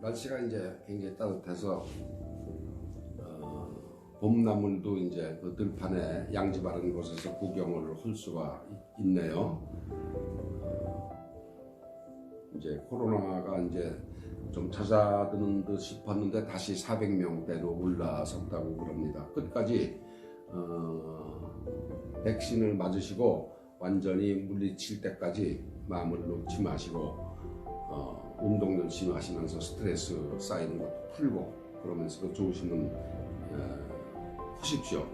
날씨가 이제 굉장히 따뜻해서 어, 봄나물도 이제 그 들판에 양지 바른 곳에서 구경을 할 수가 있- 있네요. 어, 이제 코로나가 이제 좀 찾아드는 듯 싶었는데 다시 400명대로 올라섰다고 그럽니다. 끝까지 어, 백신을 맞으시고 완전히 물리칠 때까지 마음을 놓지 마시고 어, 운동 열심히 하시면서 스트레스 쌓이는 것도 풀고 그러면서 그 좋으시는 에, 하십시오.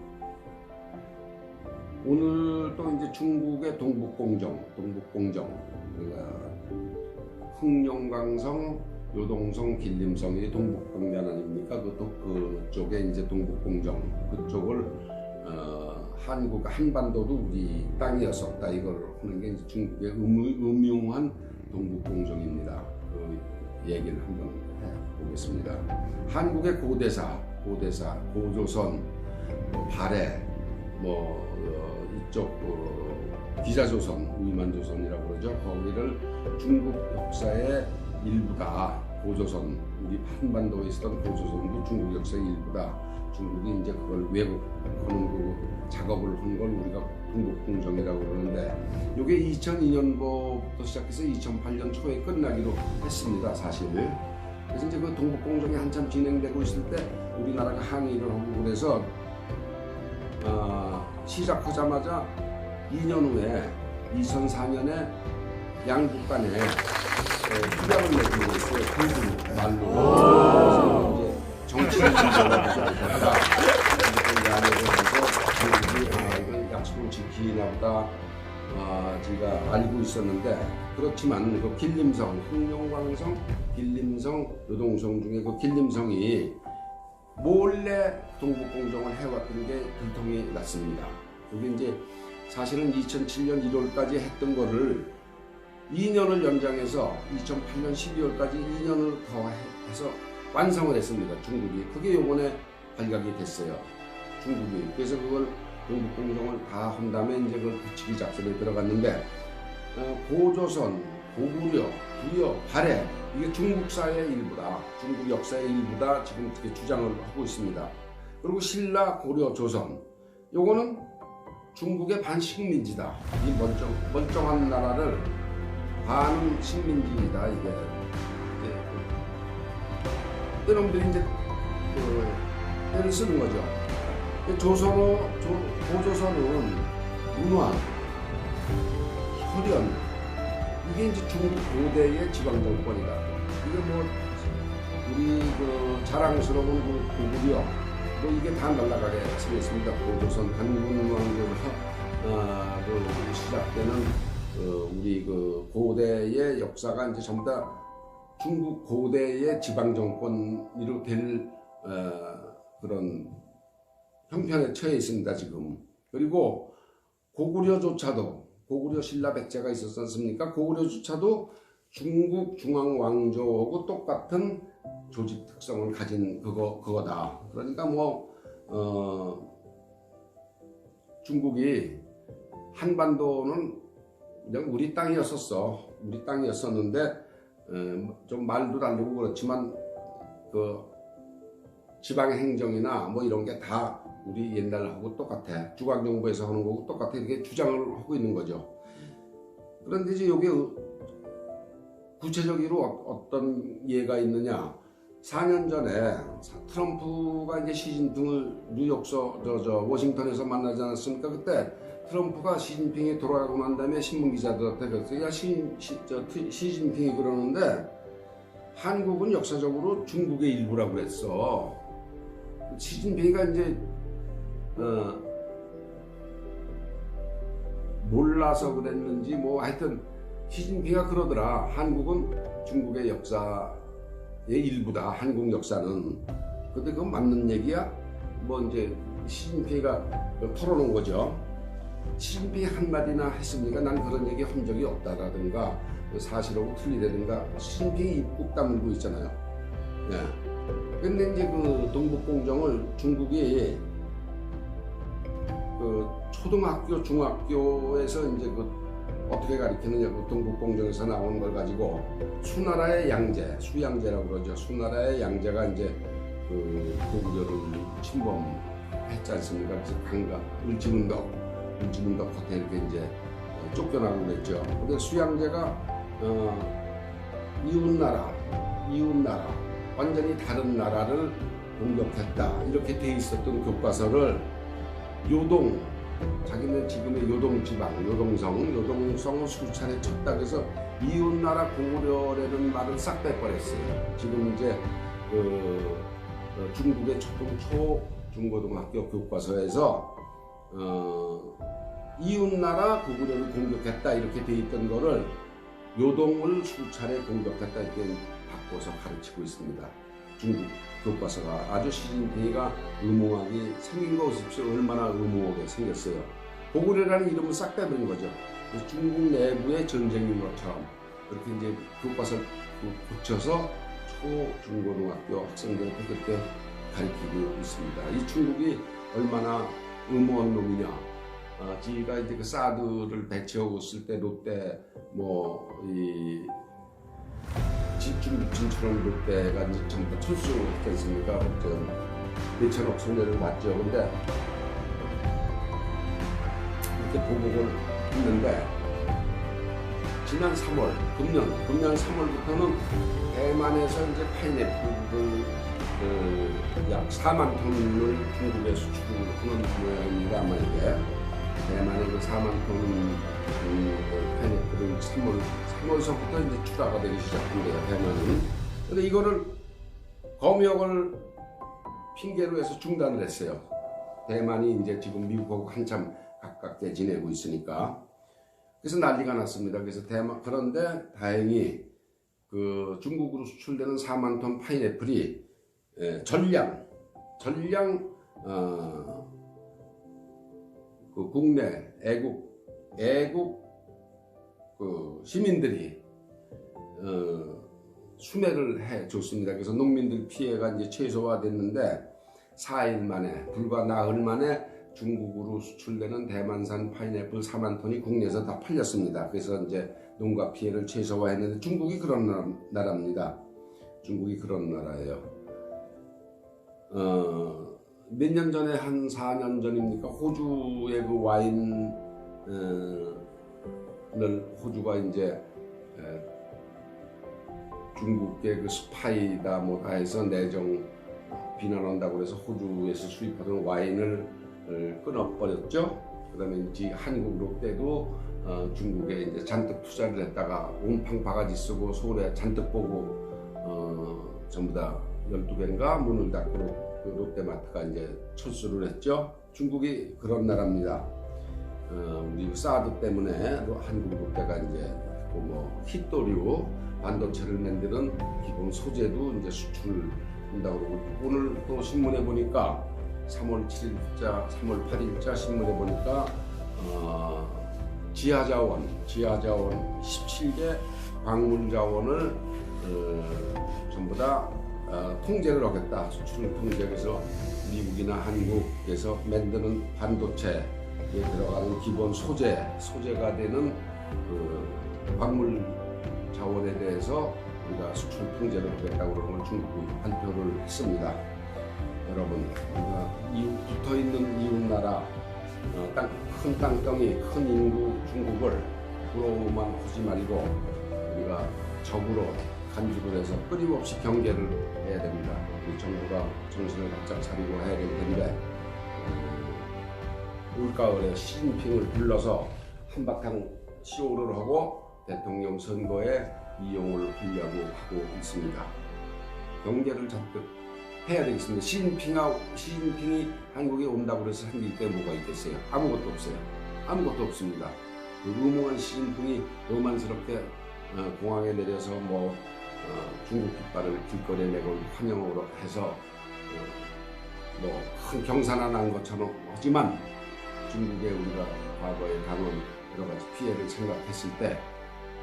오늘 또 이제 중국의 동북공정, 동북공정, 그러니까 흥룡강성, 요동성, 길림성이 동북공단 아닙니까? 그, 도- 그쪽에 이제 동북공정 그쪽을 어, 한국 한반도도 우리 땅이었었다 이걸 하는 게 이제 중국의 음, 음흉한 동북공정입니다. 그 얘기를 한번 해보겠습니다. 한국의 고대사, 고대사, 고조선, 뭐 발해, 뭐 어, 이쪽 어, 기자조선, 위만조선이라고 그러죠. 거기를 중국 역사의 일부다. 고조선, 우리 한반도에 있었던 고조선도 중국 역사의 일부다. 중국이 이제 그걸 왜곡하는 그 작업을 한 걸 우리가 동북공정이라고 그러는데 이게 2002년부터 시작해서 2008년 초에 끝나기로 했습니다, 사실. 그래서 이제 그 동북공정이 한참 진행되고 있을 때 우리나라가 항의를 하고 그래서 어, 시작하자마자 2년 후에 2004년에 양국 간에 어, 휴약을 맺기로 했어요. 공부 말로. 이건 약속을 지키나 보다 아, 제가 알고 있었는데 그렇지만 그 길림성, 흥룡광성, 길림성, 노동성 중에 그 길림성이 몰래 동북공정을 해왔던 게 들통이 났습니다. 그게 이제 사실은 2007년 1월까지 했던 거를 2년을 연장해서 2008년 12월까지 2년을 더 해서 완성을 했습니다. 중국이. 그게 요번에 발각이 됐어요. 중국이. 그래서 그걸 동북공정을 다 한 다음에 이제 그걸 붙이기 작전에 들어갔는데 어, 고조선, 고구려, 부여, 발해 이게 중국사의 일부다. 중국 역사의 일부다. 지금 그렇게 주장을 하고 있습니다. 그리고 신라, 고려, 조선 요거는 중국의 반식민지다. 이 멀쩡, 멀쩡한 나라를 반식민지이다. 이게 이제 그 이놈들이 이제 그 때를 쓰는 거죠. 조선어, 조, 고조선은 문화, 혈연, 이게 이제 중국 고대의 지방 정권이다. 이게 뭐 우리 그 자랑스러운 그 고구려, 뭐 이게 다 날아가게 생겼습니다. 고조선 한군 왕조부터 어, 그 시작되는 어, 우리 그 고대의 역사가 이제 전부 다 중국 고대의 지방 정권으로 될 어, 그런 형편에 처해 있습니다 지금. 그리고 고구려조차도 고구려 신라 백제가 있었지 않습니까? 고구려조차도 중국 중앙 왕조하고 똑같은 조직 특성을 가진 그거 그거다. 그러니까 뭐 어, 중국이 한반도는 그냥 우리 땅이었었어. 우리 땅이었었는데 어, 좀 말도 다르고 그렇지만 그 지방 행정이나 뭐 이런 게 다 우리 옛날하고 똑같아. 중앙정부에서 하는 거고 똑같아. 이렇게 주장을 하고 있는 거죠. 그런데 이제 이게 구체적으로 어- 어떤 예가 있느냐? 4년 전에 트럼프가 이제 시진핑을 뉴욕서 저, 저 워싱턴에서 만나지 않았습니까? 그때 트럼프가 시진핑이 돌아가고 난 다음에 신문 기자들한테 그랬어요. 야, 시, 시, 저, 트- 시진핑이 그러는데 한국은 역사적으로 중국의 일부라고 그랬어. 시진핑이가 이제 어, 몰라서 그랬는지 뭐 하여튼 시진핑이가 그러더라. 한국은 중국의 역사의 일부다. 한국 역사는. 근데 그건 맞는 얘기야? 뭐 이제 시진핑이가 털어놓은 거죠. 시진핑이 한마디나 했습니까? 난 그런 얘기 한 적이 없다라든가 사실하고 틀리다든가 시진핑이 입국 다물고 있잖아요. 네. 근데 이제 그 동북공정을 중국이 그 초등학교, 중학교에서 이제 그 어떻게 가리키느냐 그 동북공정에서 나온 걸 가지고 수나라의 양제 수양제라고 그러죠 수나라의 양제가 이제 그 고구려를 침범했지 않습니까 그래서 강가 을지문덕 을지문덕 겉에 이렇게 이제 어, 쫓겨나고 그랬죠. 근데 수양제가 어, 이웃 나라 이웃 나라 완전히 다른 나라를 공격했다. 이렇게 돼 있었던 교과서를 요동 자기는 지금의 요동 지방 요동성 요동성을 수차례 쳤다 그래서 이웃나라 고구려라는 말을 싹 빼버렸어요. 지금 이제 그 어, 중국의 초등 초 중고등학교 교과서에서 어, 이웃나라 고구려를 공격했다 이렇게 돼 있던 거를 요동을 수차례 공격했다 이렇게 바꿔서 가르치고 있습니다. 중국 교과서가 아주 시진핑이가 의무하게 생긴 거 보십시오. 얼마나 의무하게 생겼어요. 고구려라는 이름을 싹 빼버린 거죠. 중국 내부의 전쟁인 것처럼 그렇게 이제 교과서 붙여서 초, 중고등학교 학생들한테 그렇게 가르치고 있습니다. 이 중국이 얼마나 의무한 놈이냐. 어, 지가 이제 그 사드를 배치하고 있을 때 롯데 뭐이 집중 진출한 롯데가 이제 전부 다 철수했지 않습니까? 저 몇천억 손해를 봤죠. 근데 이렇게 보복을 했는데 지난 3월, 금년, 금년 3월부터는 대만에서 이제 파인애플을 그, 약 4만 톤을 중국에 수출하는. 아마 이게 대만에 그 4만 톤 음, 그 파인애플을 3월, 3월서부터 이제 출하가 되기 시작한대요. 대만은. 근데 이거를 검역을 핑계로 해서 중단을 했어요. 대만이 이제 지금 미국하고 한참 가깝게 지내고 있으니까. 그래서 난리가 났습니다. 그래서 대만 그런데 다행히 그 중국으로 수출되는 4만 톤 파인애플이 예, 전량 전량 어, 그 국내 애국 애국 그 시민들이 어, 수매를 해 줬습니다. 그래서 농민들 피해가 이제 최소화됐는데 4일 만에 불과 나흘 만에 중국으로 수출되는 대만산 파인애플 4만 톤이 국내에서 다 팔렸습니다. 그래서 이제 농가 피해를 최소화했는데 중국이 그런 나라, 나라입니다. 중국이 그런 나라예요. 어, 몇 년 전에 한 4년 전입니까? 호주의 그 와인 어, 을 호주가 이제 에, 중국의 그 스파이다 뭐다 해서 내정 비난한다고 해서 호주에서 수입하던 와인을 어, 끊어버렸죠. 그다음에 이제 한국 롯데도 어, 중국에 이제 잔뜩 투자를 했다가 온팡 바가지 쓰고 서울에 잔뜩 보고 어, 전부 다 12개인가 문을 닫고 그 롯데마트가 이제 철수를 했죠. 중국이 그런 나라입니다. 어, 우리 사드 때문에 또 한국 롯데가 이제 또뭐 히토류 반도체를 만드는 기본 소재도 이제 수출한다고 그러고 오늘 또 신문에 보니까 3월 7일자, 3월 8일자 신문에 보니까 어, 지하자원, 지하자원 17개 광물자원을 어, 전부 다 어, 통제를 하겠다. 수출 통제해서 미국이나 한국에서 만드는 반도체에 들어가는 기본 소재, 소재가 되는 그 광물 자원에 대해서 우리가 수출 통제를 하겠다고 그러는 걸 중국이 발표를 했습니다. 여러분, 우리가 이웃 붙어 있는 이웃 나라, 어, 땅, 큰 땅덩이, 큰 인구 중국을 부러워만 하지 말고 우리가 적으로 간주를 해서 끊임없이 경계를 해야 됩니다. 우리 정부가 정신을 바짝 차리고 해야 음, 올가을에 시진핑을 불러서 한바탕 쇼를 하고 대통령 선거에 이용을 하려고 하고 있습니다. 경계를 잡듯 해야 되겠습니다. 시진핑하, 시진핑이 한국에 온다고 해서 한일때 뭐가 있겠어요? 아무것도 없어요. 아무것도 없습니다. 그 무모한 시진핑이 로만스럽게 어, 공항에 내려서 뭐 어, 중국 깃발을 길거리에 내고 환영으로 해서 어, 뭐큰 경사나 난 것처럼 하지만 중국에 우리가 과거에 당한 여러 가지 피해를 생각했을 때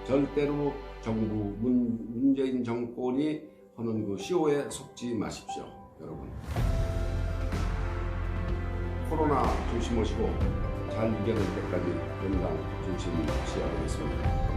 절대로 정부 문, 문재인 정권이 하는 그 쇼에 속지 마십시오, 여러분. 코로나 조심하시고 잘 이겨낼 때까지 중심 시해야 되겠습니다.